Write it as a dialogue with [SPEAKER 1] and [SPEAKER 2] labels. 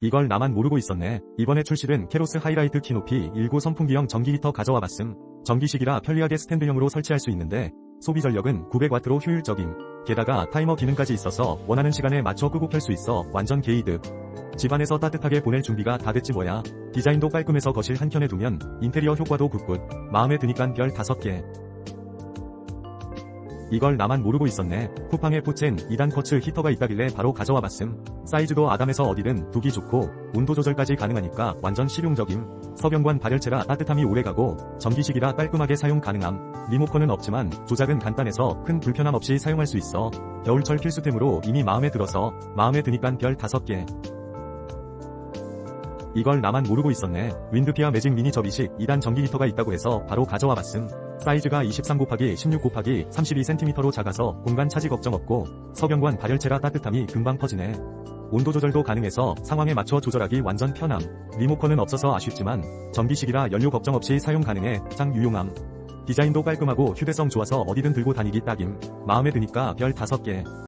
[SPEAKER 1] 이걸 나만 모르고 있었네. 이번에 출시된 캐로스 하이라이트 키높이 19 선풍기형 전기 히터 가져와 봤음. 전기식이라 편리하게 스탠드형으로 설치할 수 있는데 소비 전력은 900W로 효율적임. 게다가 타이머 기능까지 있어서 원하는 시간에 맞춰 끄고 켤수 있어 완전 개이득. 집안에서 따뜻하게 보낼 준비가 다 됐지 뭐야. 디자인도 깔끔해서 거실 한켠에 두면 인테리어 효과도 굿굿. 마음에 드니깐 별 5개. 이걸 나만 모르고 있었네. 쿠팡에 포첸 2단 쿼츠 히터가 있다길래 바로 가져와 봤음. 사이즈도 아담해서 어디든 두기 좋고 온도 조절까지 가능하니까 완전 실용적임. 서경관 발열체라 따뜻함이 오래가고 전기식이라 깔끔하게 사용 가능함. 리모컨은 없지만 조작은 간단해서 큰 불편함 없이 사용할 수 있어. 겨울철 필수템으로 이미 마음에 들어서 마음에 드니깐 별 5개. 이걸 나만 모르고 있었네. 윈드피아 매직 미니 접이식 2단 전기 히터가 있다고 해서 바로 가져와 봤음. 사이즈가 23 곱하기 16 곱하기 32cm로 작아서 공간 차지 걱정 없고 서경관 발열체라 따뜻함이 금방 퍼지네. 온도 조절도 가능해서 상황에 맞춰 조절하기 완전 편함. 리모컨은 없어서 아쉽지만 전기식이라 연료 걱정 없이 사용 가능해 짱 유용함. 디자인도 깔끔하고 휴대성 좋아서 어디든 들고 다니기 딱임. 마음에 드니까 별 5개.